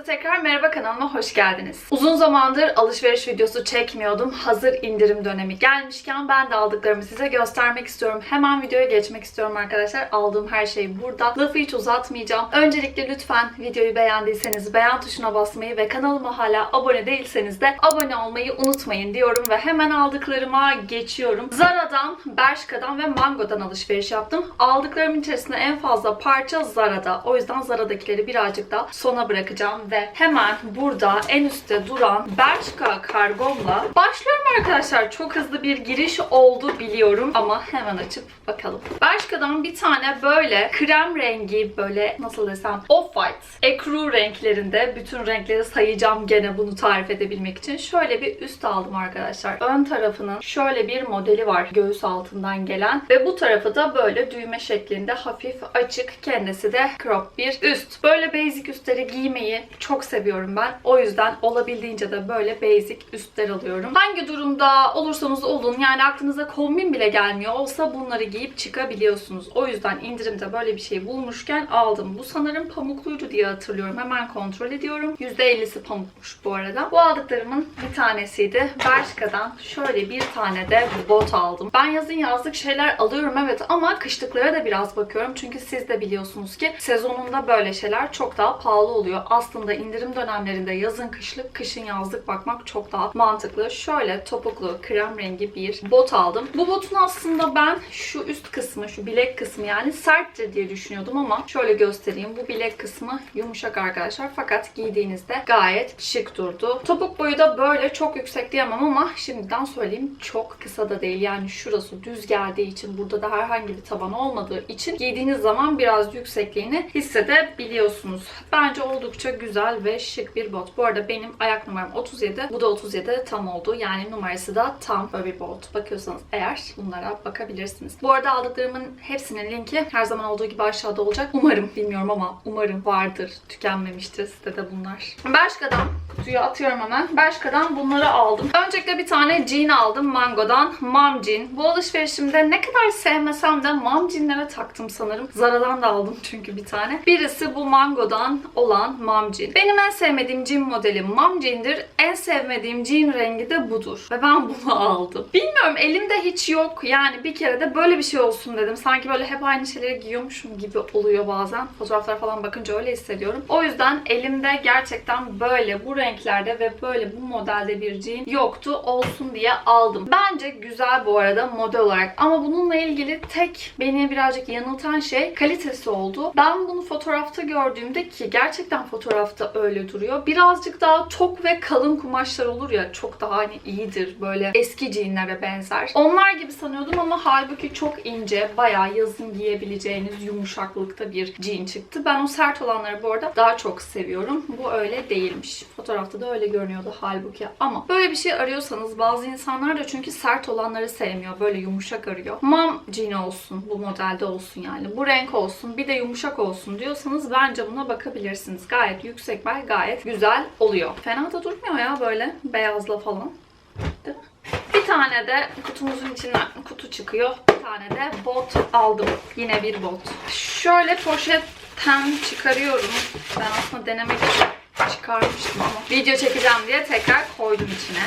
Herkese tekrar merhaba kanalıma hoş geldiniz. Uzun zamandır alışveriş videosu çekmiyordum. Hazır indirim dönemi gelmişken ben de aldıklarımı size göstermek istiyorum. Hemen videoya geçmek istiyorum arkadaşlar. Aldığım her şey burada. Lafı hiç uzatmayacağım. Öncelikle lütfen videoyu beğendiyseniz beğen tuşuna basmayı ve kanalıma hala abone değilseniz de abone olmayı unutmayın diyorum ve hemen aldıklarıma geçiyorum. Zara'dan, Bershka'dan ve Mango'dan alışveriş yaptım. Aldıklarımın içerisinde en fazla parça Zara'da. O yüzden Zara'dakileri birazcık da sona bırakacağım ve hemen burada en üstte duran Bershka kargomla başlıyorum arkadaşlar. Çok hızlı bir giriş oldu biliyorum ama hemen açıp bakalım. Bershka'dan bir tane böyle krem rengi böyle nasıl desem off-white, ekru renklerinde bütün renkleri sayacağım gene bunu tarif edebilmek için. Şöyle bir üst aldım arkadaşlar. Ön tarafının şöyle bir modeli var göğüs altından gelen ve bu tarafı da böyle düğme şeklinde hafif açık kendisi de crop bir üst. Böyle basic üstleri giymeyi çok seviyorum ben. O yüzden olabildiğince de böyle basic üstler alıyorum. Hangi durumda olursanız olun yani aklınıza kombin bile gelmiyor olsa bunları giyip çıkabiliyorsunuz. O yüzden indirimde böyle bir şey bulmuşken aldım. Bu sanırım pamukluydu diye hatırlıyorum. Hemen kontrol ediyorum. %50'si pamukmuş bu arada. Bu aldıklarımın bir tanesiydi. Bershka'dan şöyle bir tane de bot aldım. Ben yazın yazlık şeyler alıyorum evet ama kışlıklara da biraz bakıyorum. Çünkü siz de biliyorsunuz ki sezonunda böyle şeyler çok daha pahalı oluyor. Aslında indirim dönemlerinde yazın kışlık, kışın yazlık bakmak çok daha mantıklı. Şöyle topuklu krem rengi bir bot aldım. Bu botun aslında ben şu üst kısmı, şu bilek kısmı yani serttir diye düşünüyordum ama şöyle göstereyim. Bu bilek kısmı yumuşak arkadaşlar fakat giydiğinizde gayet şık durdu. Topuk boyu da böyle çok yüksek diyemem ama şimdiden söyleyeyim çok kısa da değil. Yani şurası düz geldiği için burada da herhangi bir taban olmadığı için giydiğiniz zaman biraz yüksekliğini hissedebiliyorsunuz. Bence oldukça güzel ve şık bir bot. Bu arada benim ayak numaram 37. Bu da 37 tam oldu. Yani numarası da tam böyle bir bot. Bakıyorsanız eğer bunlara bakabilirsiniz. Bu arada aldıklarımın hepsinin linki her zaman olduğu gibi aşağıda olacak. Umarım bilmiyorum ama umarım vardır. Tükenmemiştir sitede bunlar. Bershka'dan kutuyu atıyorum hemen. Bershka'dan bunları aldım. Öncelikle bir tane jean aldım Mango'dan. Mom jean. Bu alışverişimde ne kadar sevmesem de mom jeanlere taktım sanırım. Zara'dan da aldım çünkü bir tane. Birisi bu Mango'dan olan mom jean. Benim en sevmediğim jean modeli mom jean'dir. En sevmediğim jean rengi de budur. Ve ben bunu aldım. Bilmiyorum elimde hiç yok. Yani bir kere de böyle bir şey olsun dedim. Sanki böyle hep aynı şeyleri giyiyormuşum gibi oluyor bazen. Fotoğraflara falan bakınca öyle hissediyorum. O yüzden elimde gerçekten böyle bu renklerde ve böyle bu modelde bir jean yoktu. Olsun diye aldım. Bence güzel bu arada model olarak. Ama bununla ilgili tek beni birazcık yanıltan şey kalitesi oldu. Ben bunu fotoğrafta gördüğümde ki gerçekten fotoğrafta öyle duruyor. Birazcık daha tok ve kalın kumaşlar olur ya çok daha hani iyidir. Böyle eski jeanlere benzer. Onlar gibi sanıyordum ama halbuki çok ince, bayağı yazın giyebileceğiniz yumuşaklıkta bir jean çıktı. Ben o sert olanları bu arada daha çok seviyorum. Bu öyle değilmiş. Fotoğrafta da öyle görünüyordu halbuki. Ama böyle bir şey arıyorsanız bazı insanlar da çünkü sert olanları sevmiyor. Böyle yumuşak arıyor. Mom jean olsun. Bu modelde olsun yani. Bu renk olsun. Bir de yumuşak olsun diyorsanız bence buna bakabilirsiniz. Gayet yüksek bel gayet güzel oluyor. Fena da durmuyor ya böyle beyazla falan. Değil mi? Bir tane de kutumuzun içinden kutu çıkıyor. Bir tane de bot aldım. Yine bir bot. Şöyle poşetten çıkarıyorum. Ben aslında denemek için çıkarmıştım ama video çekeceğim diye tekrar koydum içine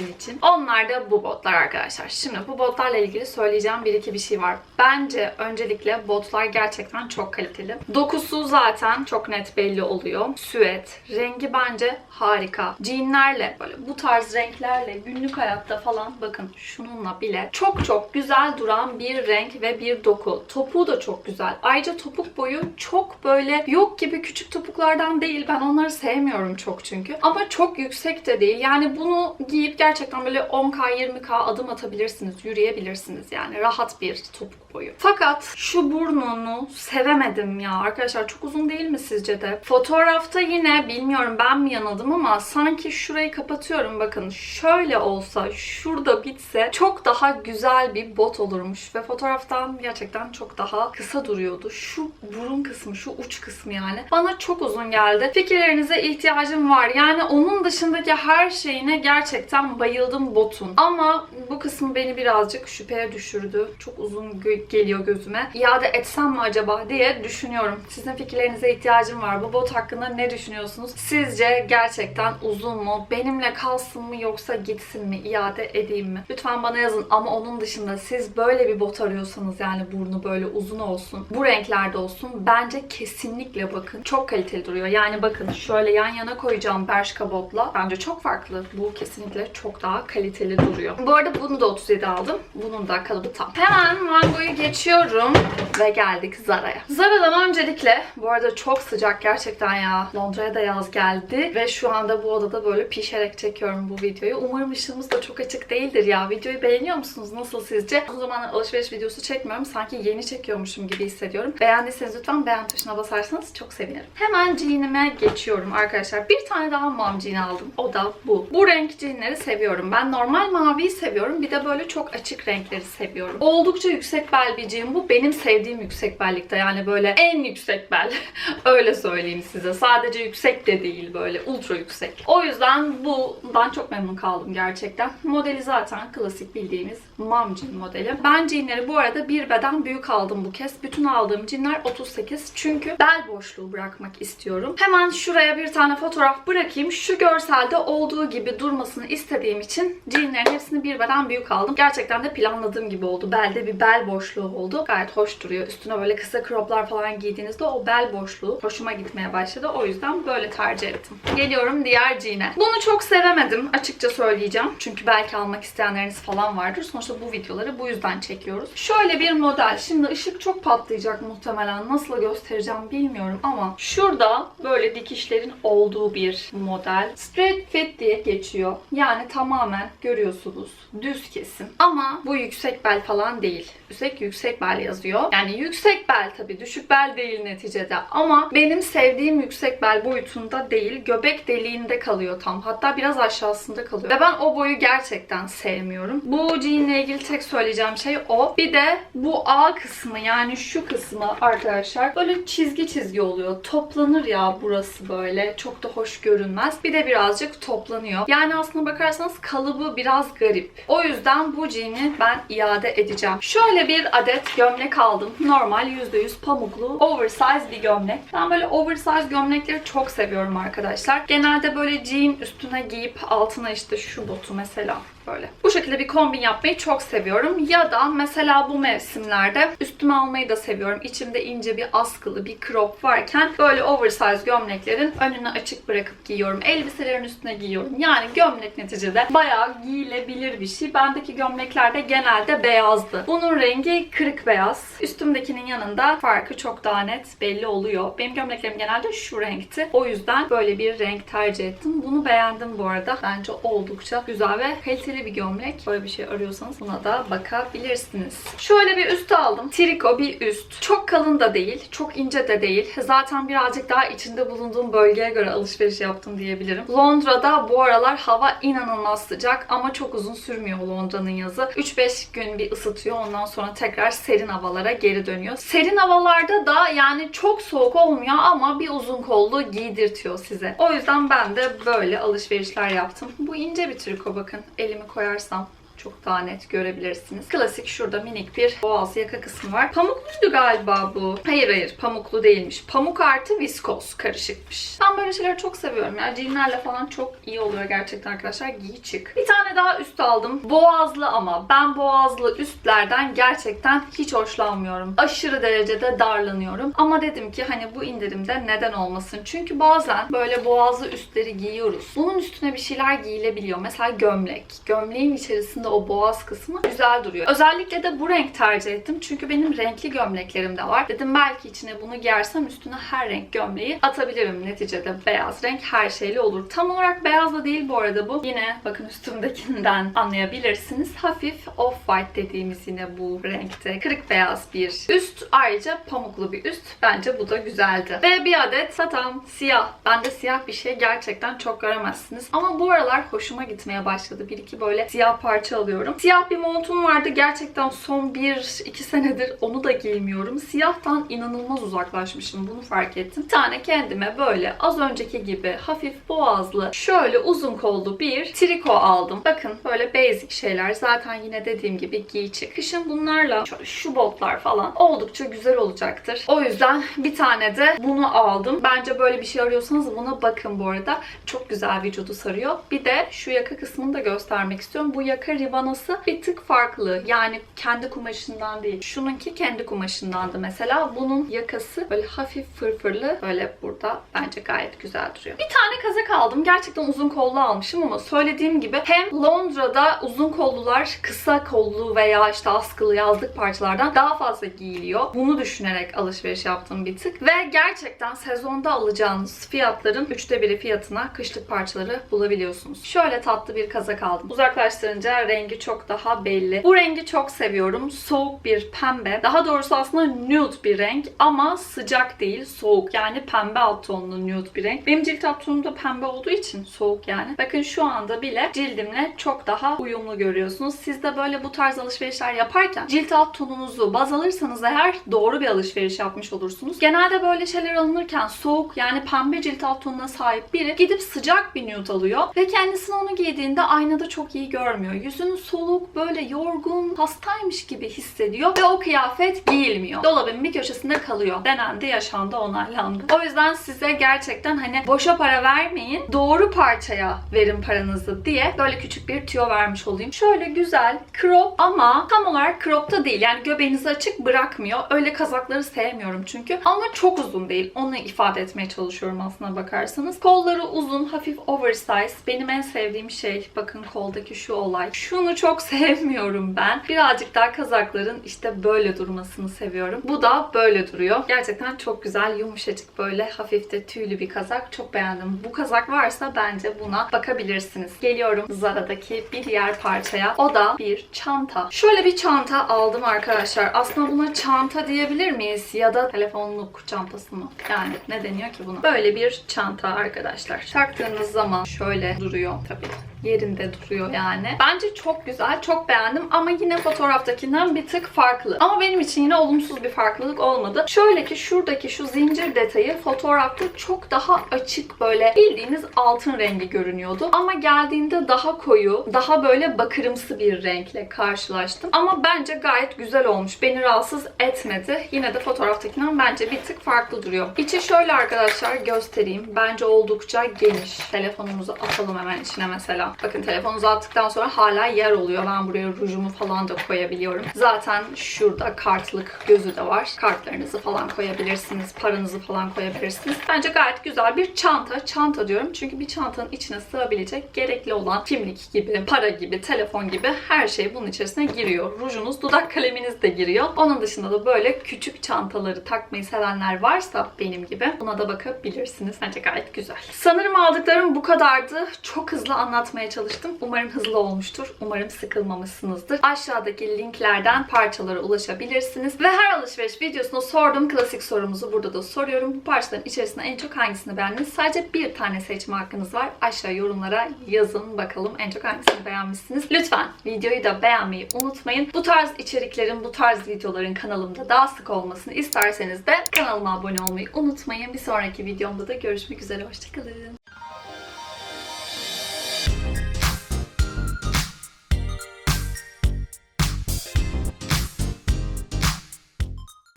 sizin için. Onlar da bu botlar arkadaşlar. Şimdi bu botlarla ilgili söyleyeceğim bir iki bir şey var. Bence öncelikle botlar gerçekten çok kaliteli. Dokusu zaten çok net belli oluyor. Süet. Rengi bence harika. Jeanlerle böyle bu tarz renklerle günlük hayatta falan bakın şununla bile çok çok güzel duran bir renk ve bir doku. Topuğu da çok güzel. Ayrıca topuk boyu çok böyle yok gibi küçük topuklardan değil. Ben onları sevmiyorum çok çünkü. Ama çok yüksek de değil. Yani bunu giyip gerçekten böyle 10k 20k adım atabilirsiniz. Yürüyebilirsiniz yani. Rahat bir topuk boyu. Fakat şu burnunu sevemedim ya. Arkadaşlar çok uzun değil mi sizce de? Fotoğrafta yine bilmiyorum ben mi yanıldım ama sanki şurayı kapatıyorum. Bakın şöyle olsa şurada bitse çok daha güzel bir bot olurmuş. Ve fotoğraftan gerçekten çok daha kısa duruyordu. Şu burun kısmı, şu uç kısmı yani. Bana çok uzun geldi. Fikirlerinizi fikirlerinize ihtiyacım var. Yani onun dışındaki her şeyine gerçekten bayıldım botun. Ama bu kısmı beni birazcık şüpheye düşürdü. Çok uzun geliyor gözüme. İade etsem mi acaba diye düşünüyorum. Sizin fikirlerinize ihtiyacım var. Bu bot hakkında ne düşünüyorsunuz? Sizce gerçekten uzun mu? Benimle kalsın mı yoksa gitsin mi? İade edeyim mi? Lütfen bana yazın. Ama onun dışında siz böyle bir bot arıyorsanız yani burnu böyle uzun olsun, bu renklerde olsun bence kesinlikle bakın. Çok kaliteli duruyor. Yani bakın şöyle yan yana koyacağım Bershka botla. Bence çok farklı. Bu kesinlikle çok daha kaliteli duruyor. Bu arada bunu da 37 aldım. Bunun da kalıbı tam. Hemen Mango'yu geçiyorum ve geldik Zara'ya. Zara'dan öncelikle bu arada çok sıcak gerçekten ya. Londra'ya da yaz geldi ve şu anda bu odada böyle pişerek çekiyorum bu videoyu. Umarım ışığımız da çok açık değildir ya. Videoyu beğeniyor musunuz? Nasıl sizce? O zaman alışveriş videosu çekmiyorum. Sanki yeni çekiyormuşum gibi hissediyorum. Beğendiyseniz lütfen beğen tuşuna basarsanız çok sevinirim. Hemen jeanime geçiyorum arkadaşlar. Bir tane daha mom jean aldım. O da bu. Bu renk jeanleri seviyorum. Ben normal maviyi seviyorum. Bir de böyle çok açık renkleri seviyorum. Oldukça yüksek bel bir jean bu. Benim sevdiğim yüksek bellikte. Yani böyle en yüksek bel. Öyle söyleyeyim size. Sadece yüksek de değil böyle ultra yüksek. O yüzden bundan çok memnun kaldım gerçekten. Modeli zaten klasik bildiğimiz mom jean modeli. Ben jeanleri bu arada bir beden büyük aldım bu kez. Bütün aldığım jeanler 38. Çünkü bel boşluğu bırakmak istiyorum. Hemen şuraya bir tane fotoğraf bırakayım. Şu görselde olduğu gibi durmasını istediğim için jeanlerin hepsini bir beden büyük aldım. Gerçekten de planladığım gibi oldu. Belde bir bel boşluğu oldu. Gayet hoş duruyor. Üstüne böyle kısa croplar falan giydiğinizde o bel boşluğu hoşuma gitmeye başladı. O yüzden böyle tercih ettim. Geliyorum diğer jean'e. Bunu çok sevemedim. Açıkça söyleyeceğim. Çünkü belki almak isteyenleriniz falan vardır. Sonuçta bu videoları bu yüzden çekiyoruz. Şöyle bir model. Şimdi ışık çok patlayacak muhtemelen. Nasıl göstereceğim bilmiyorum ama şurada böyle dikişlerin olduğu bir model. Straight fit diye geçiyor. Yani tamamen görüyorsunuz düz kesim. Ama bu yüksek bel falan değil. Yüksek yüksek bel yazıyor. Yani yüksek bel tabii düşük bel değil neticede. Ama benim sevdiğim yüksek bel boyutunda değil. Göbek deliğinde kalıyor tam. Hatta biraz aşağısında kalıyor. Ve ben o boyu gerçekten sevmiyorum. Bu jeanle ilgili tek söyleyeceğim şey o. Bir de bu A kısmı yani şu kısmı arkadaşlar böyle çizgi çizgi oluyor. Toplanır ya burası böyle. Çok da hoş görünmez. Bir de birazcık toplanıyor. Yani aslına bakarsanız kalıbı biraz garip. O yüzden bu jean'i ben iade edeceğim. Şöyle bir adet gömlek aldım. Normal %100 pamuklu oversize bir gömlek. Ben böyle oversize gömlekleri çok seviyorum arkadaşlar. Genelde böyle jean üstüne giyip altına işte şu botu mesela böyle. Bu şekilde bir kombin yapmayı çok seviyorum. Ya da mesela bu mevsimlerde üstüme almayı da seviyorum. İçimde ince bir askılı bir crop varken böyle oversize gömleklerin önünü açık bırakıp giyiyorum. Elbiselerin üstüne giyiyorum. Yani gömlek neticede bayağı giyilebilir bir şey. Bendeki gömlekler de genelde beyazdı. Bunun rengi kırık beyaz. Üstümdekinin yanında farkı çok daha net belli oluyor. Benim gömleklerim genelde şu renkti. O yüzden böyle bir renk tercih ettim. Bunu beğendim bu arada. Bence oldukça güzel ve kaliteli bir gömlek. Böyle bir şey arıyorsanız buna da bakabilirsiniz. Şöyle bir üst aldım. Triko bir üst. Çok kalın da değil. Çok ince de değil. Zaten birazcık daha içinde bulunduğum bölgeye göre alışveriş yaptım diyebilirim. Londra'da bu aralar hava inanılmaz sıcak ama çok uzun sürmüyor Londra'nın yazı. 3-5 gün bir ısıtıyor. Ondan sonra tekrar serin havalara geri dönüyor. Serin havalarda da yani çok soğuk olmuyor ama bir uzun kollu giydirtiyor size. O yüzden ben de böyle alışverişler yaptım. Bu ince bir triko bakın. Elimi koyarsam çok daha net görebilirsiniz. Klasik şurada minik bir boğaz yaka kısmı var. Pamukluydu galiba bu. Hayır hayır pamuklu değilmiş. Pamuk artı viskos karışıkmış. Ben böyle şeyleri çok seviyorum ya. Jeanlerle falan çok iyi oluyor gerçekten arkadaşlar. Giy çık. Bir tane daha üst aldım. Boğazlı ama ben boğazlı üstlerden gerçekten hiç hoşlanmıyorum. Aşırı derecede darlanıyorum. Ama dedim ki hani bu indirimde neden olmasın? Çünkü bazen böyle boğazlı üstleri giyiyoruz. Bunun üstüne bir şeyler giyilebiliyor. Mesela gömlek. Gömleğin içerisinde o boğaz kısmı güzel duruyor. Özellikle de bu renk tercih ettim. Çünkü benim renkli gömleklerim de var. Dedim belki içine bunu giyersem üstüne her renk gömleği atabilirim. Neticede beyaz renk her şeyle olur. Tam olarak beyaz da değil bu arada bu. Yine bakın üstümdekinden anlayabilirsiniz. Hafif off-white dediğimiz yine bu renkte. Kırık beyaz bir üst. Ayrıca pamuklu bir üst. Bence bu da güzeldi. Ve bir adet satam siyah. Bende siyah bir şey gerçekten çok göremezsiniz. Ama bu aralar hoşuma gitmeye başladı. Bir iki böyle siyah parça alıyorum. Siyah bir montum vardı. Gerçekten son 1-2 senedir onu da giymiyorum. Siyahtan inanılmaz uzaklaşmışım. Bunu fark ettim. Bir tane kendime böyle az önceki gibi hafif boğazlı, şöyle uzun kollu bir triko aldım. Bakın böyle basic şeyler. Zaten yine dediğim gibi giy. Kışın bunlarla şöyle şu botlar falan oldukça güzel olacaktır. O yüzden bir tane de bunu aldım. Bence böyle bir şey arıyorsanız buna bakın bu arada. Çok güzel vücudu sarıyor. Bir de şu yaka kısmını da göstermek istiyorum. Bu yaka rivanası bir tık farklı. Yani kendi kumaşından değil. Şununki kendi kumaşındandı mesela. Bunun yakası böyle hafif fırfırlı. Böyle burada bence gayet güzel duruyor. Bir tane kazak aldım. Gerçekten uzun kollu almışım ama söylediğim gibi hem Londra'da uzun kollular kısa kollu veya işte askılı yazlık parçalardan daha fazla giyiliyor. Bunu düşünerek alışveriş yaptım bir tık. Ve gerçekten sezonda alacağınız fiyatların üçte biri fiyatına kışlık parçaları bulabiliyorsunuz. Şöyle tatlı bir kazak aldım. Uzaklaştırınca rengi çok daha belli. Bu rengi çok seviyorum. Soğuk bir pembe. Daha doğrusu aslında nude bir renk ama sıcak değil, soğuk. Yani pembe alt tonlu nude bir renk. Benim cilt alt tonum da pembe olduğu için soğuk yani. Bakın şu anda bile cildimle çok daha uyumlu görüyorsunuz. Siz de böyle bu tarz alışverişler yaparken cilt alt tonunuzu baz alırsanız eğer doğru bir alışveriş yapmış olursunuz. Genelde böyle şeyler alınırken soğuk yani pembe cilt alt tonuna sahip biri gidip sıcak bir nude alıyor ve kendisini onu giydiğinde aynada çok iyi görmüyor. Yüzünü soluk, böyle yorgun, hastaymış gibi hissediyor ve o kıyafet giyilmiyor. Dolabın bir köşesinde kalıyor. Denendi, yaşandı, onaylandı. O yüzden size gerçekten hani boşa para vermeyin, doğru parçaya verin paranızı diye böyle küçük bir tüyo vermiş olayım. Şöyle güzel, crop ama tam olarak crop da değil. Yani göbeğinizi açık bırakmıyor. Öyle kazakları sevmiyorum çünkü. Ama çok uzun değil. Onu ifade etmeye çalışıyorum aslına bakarsanız. Kolları uzun, hafif oversize. Benim en sevdiğim şey bakın koldaki şu olay. Şunu çok sevmiyorum ben. Birazcık daha kazakların işte böyle durmasını seviyorum. Bu da böyle duruyor. Gerçekten çok güzel, yumuşacık böyle hafif de tüylü bir kazak. Çok beğendim. Bu kazak varsa bence buna bakabilirsiniz. Geliyorum Zara'daki bir diğer parçaya. O da bir çanta. Şöyle bir çanta aldım arkadaşlar. Aslında buna çanta diyebilir miyiz? Ya da telefonluk çantası mı? Yani ne deniyor ki buna? Böyle bir çanta arkadaşlar. Taktığınız zaman şöyle duruyor tabii yerinde duruyor yani. Bence çok güzel, çok beğendim ama yine fotoğraftakinden bir tık farklı. Ama benim için yine olumsuz bir farklılık olmadı. Şöyle ki şuradaki şu zincir detayı fotoğrafta çok daha açık böyle bildiğiniz altın rengi görünüyordu. Ama geldiğinde daha koyu, daha böyle bakırımsı bir renkle karşılaştım. Ama bence gayet güzel olmuş. Beni rahatsız etmedi. Yine de fotoğraftakinden bence bir tık farklı duruyor. İçi şöyle arkadaşlar göstereyim. Bence oldukça geniş. Telefonumuzu atalım hemen içine mesela. Bakın telefonunuzu attıktan sonra hala yer oluyor. Ben buraya rujumu falan da koyabiliyorum. Zaten şurada kartlık gözü de var. Kartlarınızı falan koyabilirsiniz. Paranızı falan koyabilirsiniz. Bence gayet güzel bir çanta. Çanta diyorum çünkü bir çantanın içine sığabilecek gerekli olan kimlik gibi, para gibi, telefon gibi her şey bunun içerisine giriyor. Rujunuz, dudak kaleminiz de giriyor. Onun dışında da böyle küçük çantaları takmayı sevenler varsa benim gibi buna da bakabilirsiniz. Bence gayet güzel. Sanırım aldıklarım bu kadardı. Çok hızlı anlatmaya çalıştım. Umarım hızlı olmuştur. Umarım sıkılmamışsınızdır. Aşağıdaki linklerden parçalara ulaşabilirsiniz. Ve her alışveriş videosunda sorduğum klasik sorumuzu burada da soruyorum. Bu parçaların içerisinde en çok hangisini beğendiniz? Sadece bir tane seçme hakkınız var. Aşağı yorumlara yazın bakalım en çok hangisini beğenmişsiniz. Lütfen videoyu da beğenmeyi unutmayın. Bu tarz içeriklerin, bu tarz videoların kanalımda daha sık olmasını isterseniz de kanalıma abone olmayı unutmayın. Bir sonraki videomda da görüşmek üzere. Hoşçakalın.